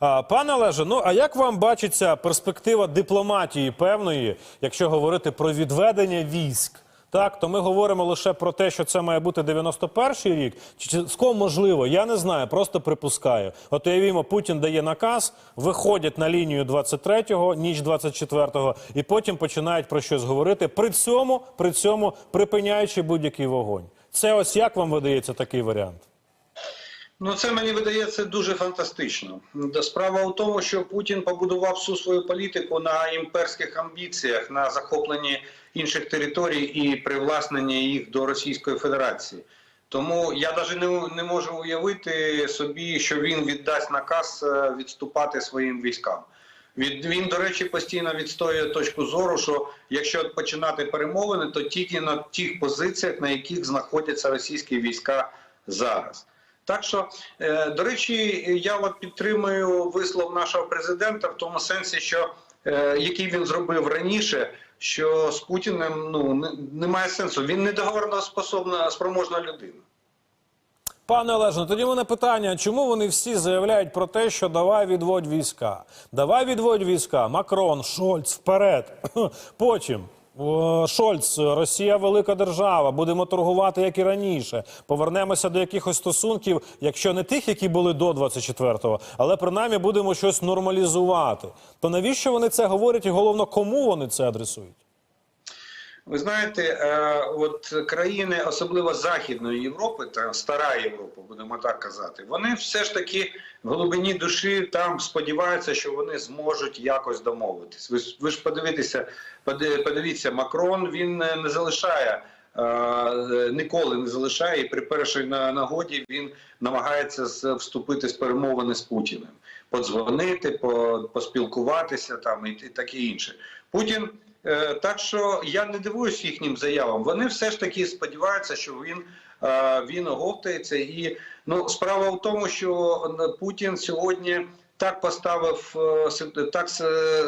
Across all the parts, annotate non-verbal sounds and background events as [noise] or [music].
Пане Олеже, ну а як вам бачиться перспектива дипломатії певної, якщо говорити про відведення військ? Так, то ми говоримо лише про те, що це має бути 91-й рік. Чи цілком можливо, я не знаю, просто припускаю. От уявімо, Путін дає наказ, виходять на лінію 23-го, ніч 24-го, і потім починають про щось говорити. При цьому, при цьому припиняючи будь-який вогонь. Це ось як вам видається такий варіант? Ну, це мені видається дуже фантастично. Справа у тому, що Путін побудував всю свою політику на імперських амбіціях, на захопленні інших територій і привласненні їх до Російської Федерації. Тому я навіть не, не можу уявити собі, що він віддасть наказ е, відступати своїм військам. Від він, до речі, постійно відстоює точку зору, що якщо починати перемовини, то тільки на тих позиціях, на яких знаходяться російські війська зараз. Так що, е, до речі, я от підтримую вислов нашого президента в тому сенсі, що е, який він зробив раніше, що з Путіним ну немає сенсу. Він не договорноспособна спроможна людина. Пане Олеже, ну тоді в мене питання: чому вони всі заявляють про те, що давай відводь війська? Давай відводь війська. Макрон, Шольц, вперед. [laughs] Потім. О, Шольц, Росія велика держава, будемо торгувати як і раніше. Повернемося до якихось стосунків, якщо не тих, які були до 24-го, але принаймні будемо щось нормалізувати. То навіщо вони це говорять і головно, кому вони це адресують? Ви знаєте, е, от країни, особливо Західної Європи, та стара Європа, будемо так казати, вони все ж таки в глибині душі там сподіваються, що вони зможуть якось домовитись. Ви, ви ж подивіться, поди- подивіться, Макрон він не залишає. е, Ніколи не залишає і при першій нагоді він намагається вступити з перемовини з Путіним, подзвонити, по- поспілкуватися там і, таке інше. Путін Так що я не дивуюсь їхнім заявам. Вони все ж таки сподіваються, що він, е, він оговтається. І ну, справа в тому, що е, Путін сьогодні так поставив, е, так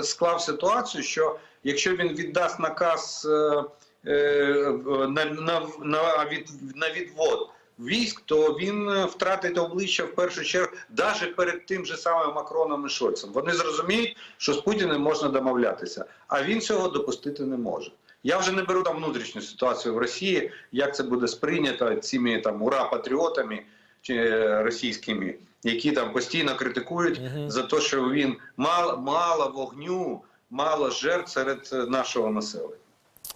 склав ситуацію, що якщо він віддасть наказ е, е, на, на, на, на відвод військ, то він е, втратить обличчя в першу чергу, навіть перед тим же самим Макроном і Шольцем. Вони зрозуміють, що з Путіним можна домовлятися, а він цього допустити не може. Я вже не беру там внутрішню ситуацію в Росії, як це буде сприйнято цими там ура-патріотами чи е, російськими, які там постійно критикують за те, що він мало, мало вогню, мало жертв серед е, нашого населення.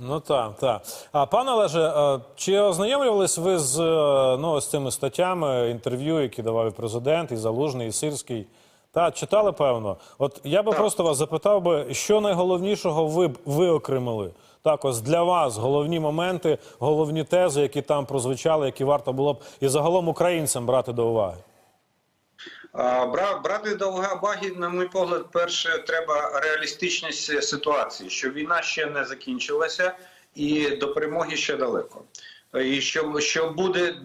Ну так, так. А пане Олеже, е, чи ознайомлювались ви з, е, ну, з цими статтями інтерв'ю, які давав і президент, і Залужний, і Сирський? Та читали певно. От я би Так. просто вас запитав би, що найголовнішого ви б виокремили? Так, ось для вас головні моменти, головні тези, які там прозвучали, які варто було б і загалом українцям брати до уваги. Брати до уваги, на мій погляд, перше треба реалістичність ситуації, що війна ще не закінчилася і до перемоги ще далеко. І що, що буде,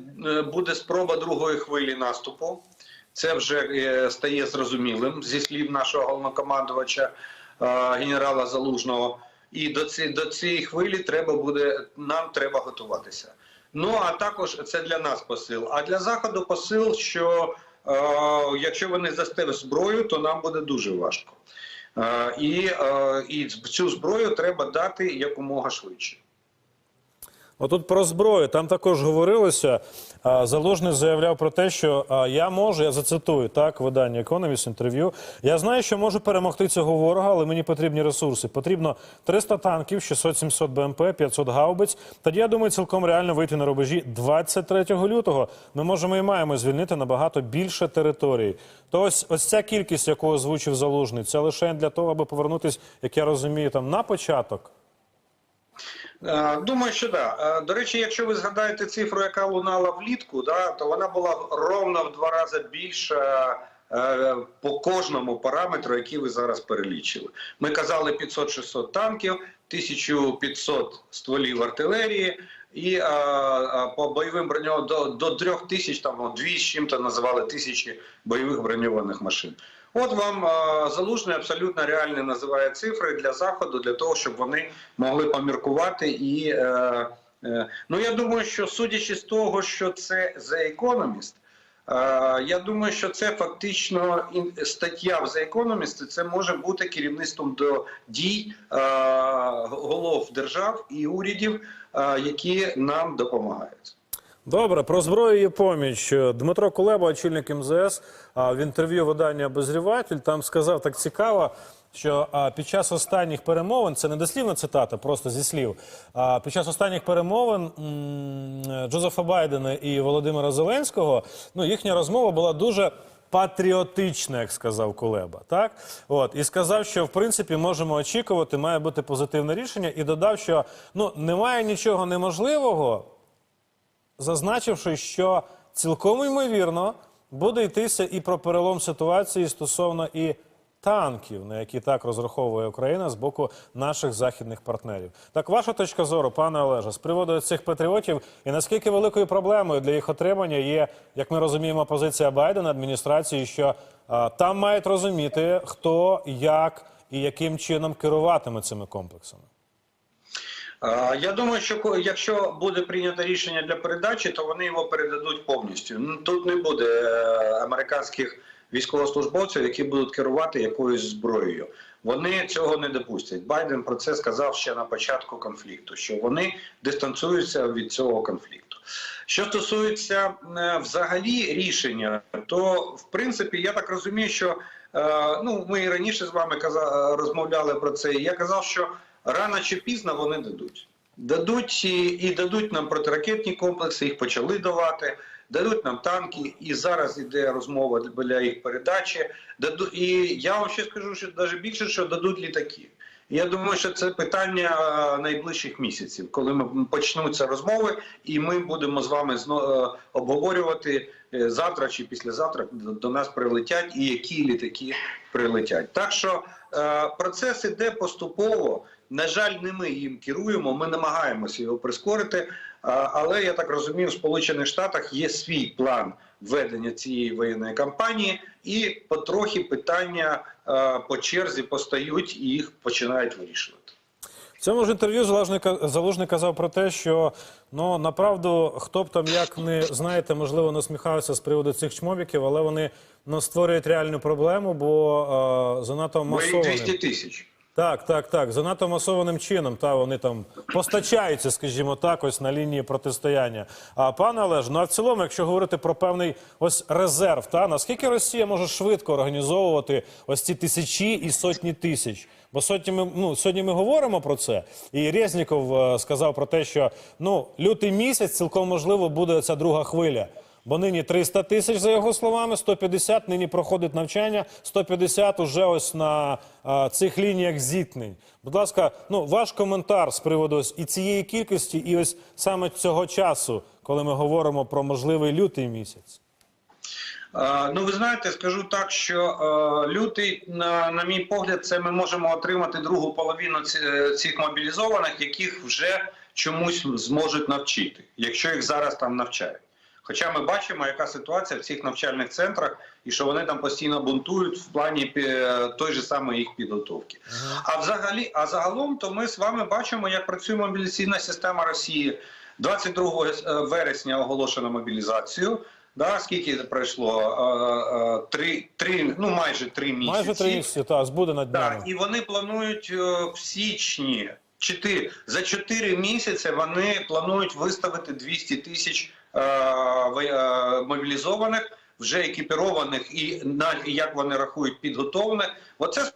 буде спроба другої хвилі наступу. Це вже е, стає зрозумілим зі слів нашого головнокомандувача генерала Залужного. І до цієї до цієї хвилі треба буде нам треба готуватися. Ну а також це для нас посил. А для заходу посил, що якщо вони застелять зброю, то нам буде дуже важко. Е, е, і цю зброю треба дати якомога швидше. Отут про зброю там також говорилося. а, Залужний заявляв про те, що я можу, я зацитую так, видання Economist, інтерв'ю. Я знаю, що можу перемогти цього ворога, але мені потрібні ресурси. Потрібно 300 танків, 600-700 БМП, 500 гаубиць. Тоді я думаю, цілком реально вийти на рубежі 23 лютого. Ми можемо і маємо звільнити набагато більше територій. То ось ось ця кількість, яку озвучив Залужний, це лише для того, аби повернутися, як я розумію, там на початок. Е, Думаю, що. Да. До речі, якщо ви згадаєте цифру, яка лунала влітку, да, то вона була ровно в два рази більша е, по кожному параметру, який ви зараз перелічили. Ми казали 500-600 танків, 1500 стволів артилерії. І а, по бойовим броньованим до, до 3000, там ну, дві з чим-то називали тисячі бойових броньованих машин. От вам а, залужний абсолютно реальний називає цифри для заходу, для того, щоб вони могли поміркувати. І е, е, ну я думаю, що судячи з того, що це The Economist, Е, Я думаю, що це фактично стаття в The Economist, Це може бути керівництвом до дій е, голов держав і урядів, е, які нам допомагають. Добре, про зброю і поміч. Дмитро Кулеба, очільник МЗС, в інтерв'ю видання «Обозріватель» там сказав так цікаво, що а, під час останніх перемовин, це не дослівна цитата, просто зі слів. А під час останніх перемовин м, Джозефа Байдена і Володимира Зеленського, ну їхня розмова була дуже. Патріотична, як сказав Кулеба, так от і сказав, що в принципі можемо очікувати, має бути позитивне рішення, і додав, що ну немає нічого неможливого, зазначивши, що цілком ймовірно буде йтися і про перелом ситуації стосовно і танків, на які так розраховує Україна з боку наших західних партнерів. Так, ваша точка зору, пане Олеже, з приводу цих патріотів, і наскільки великою проблемою для їх отримання є, як ми розуміємо, позиція Байдена адміністрації, що а, там мають розуміти, хто, як і яким чином керуватиме цими комплексами. Е, Я думаю, що якщо буде прийнято рішення для передачі, то вони його передадуть повністю. Ну, Тут не буде е, американських військовослужбовців, які будуть керувати якоюсь зброєю. Вони цього не допустять. Байден про це сказав ще на початку конфлікту, що вони дистанціюються від цього конфлікту. Що стосується е, взагалі рішення, то в принципі я так розумію, що е, ну ми і раніше з вами каза, розмовляли про це. Я казав, що рано чи пізно вони дадуть. Дадуть і, і дадуть нам протиракетні комплекси, їх почали давати. Дадуть нам танки, і зараз іде розмова для їх передачі. Даду, і я вам ще скажу, що навіть більше, що дадуть літаки. Я думаю, що це питання найближчих місяців, коли ми почнуться розмови, і ми будемо з вами е, обговорювати е, завтра чи післязавтра до нас прилетять і які літаки прилетять. Так що процес іде поступово. На жаль, не ми їм керуємо. Ми намагаємося його прискорити. Але я так розумію, в Сполучених Штатах є свій план ведення цієї воєнної кампанії, і потрохи питання е, по черзі постають і їх починають вирішувати. В цьому ж інтерв'ю Залужний, ка- казав про те, що ну направду хто б там як не знаєте, можливо, насміхався з приводу цих чмобіків, але вони ну, створюють реальну проблему, бо е, занадто Бо 200 тисяч. Так, так, так. Занадто масованим чином. Та вони там постачаються, скажімо так, ось на лінії протистояння. А пане Олеж, ну а в цілому, якщо говорити про певний ось резерв, та наскільки Росія може швидко організовувати ось ці тисячі і сотні тисяч? Бо сьогодні ми, ну, сьогодні ми говоримо про це, і Резніков е, сказав про те, що ну лютий місяць цілком можливо буде ця друга хвиля. Бо нині 300 тисяч, за його словами, 150 нині проходить навчання, 150 уже ось на а, цих лініях зіткнень. Будь ласка, ну ваш коментар з приводу ось і цієї кількості, і ось саме цього часу, коли ми говоримо про можливий лютий місяць. Ну, ви знаєте, скажу так, що лютий, на, на мій погляд, це ми можемо отримати другу половину е, цих мобілізованих, яких вже чомусь зможуть навчити, якщо їх зараз там навчають. Хоча ми бачимо, яка ситуація в цих навчальних центрах, і що вони там постійно бунтують в плані е, той же самої їх підготовки. А взагалі, а загалом, то ми з вами бачимо, як працює мобілізаційна система Росії. 22 вересня оголошено мобілізацію. Да, скільки пройшло? Е, е, Три, три, ну майже три місяці. Майже три місяці, та збуде над днями. Так, і вони планують е, в січні. Чотири за чотири місяці вони планують виставити 200 тисяч е, е, мобілізованих, вже екіпірованих і на як вони рахують підготовлених. Оце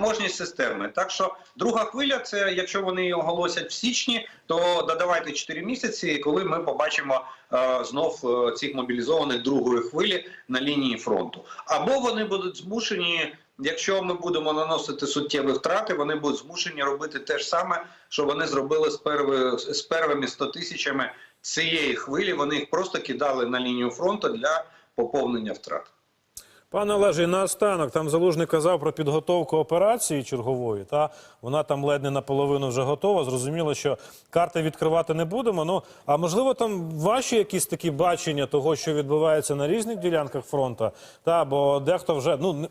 можність системи. Так що друга хвиля, це якщо вони її оголосять в січні, то додавайте 4 місяці, коли ми побачимо е, знов е, цих мобілізованих другої хвилі на лінії фронту. Або вони будуть змушені, якщо ми будемо наносити суттєві втрати, вони будуть змушені робити те ж саме, що вони зробили з перви, з первими 100 тисячами цієї хвилі. Вони їх просто кидали на лінію фронту для поповнення втрат. Пане Олеже, наостанок там залужний казав про підготовку операції чергової. Та вона там ледь не наполовину вже готова. Зрозуміло, що карти відкривати не будемо. Ну а можливо, там ваші якісь такі бачення того, що відбувається на різних ділянках фронту. Та бо дехто вже ну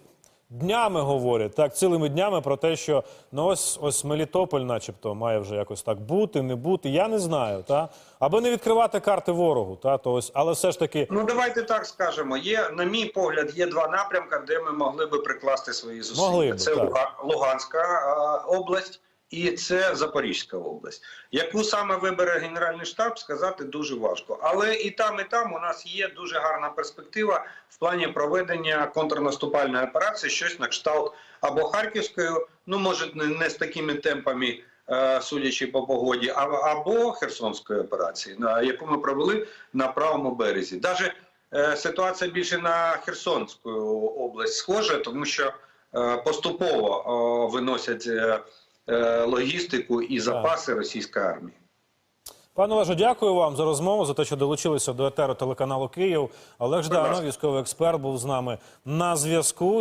днями говорять, так, цілими днями про те, що ну ось ось Мелітополь, начебто, має вже якось так бути, не бути. Я не знаю, та аби не відкривати карти ворогу, та то ось, але все ж таки. Ну давайте так скажемо. Є, на мій погляд, є два напрямки, де ми могли би прикласти свої зусилля. Могли б, це так. Луга- Луганська область і це Запорізька область. Яку саме вибере Генеральний штаб, сказати дуже важко. Але і там, і там у нас є дуже гарна перспектива в плані проведення контрнаступальної операції, щось на кшталт або Харківської, ну може не, з такими темпами. е, Судячи по погоді, або Херсонської операції, на яку ми провели на правому березі. Даже е, ситуація більше на Херсонську область схожа, тому що е, поступово виносять логістику і запаси російської армії. Пане Олеже, дякую вам за розмову, за те, що долучилися до етеру телеканалу Київ. Олег Жданов, військовий експерт, був з нами на зв'язку.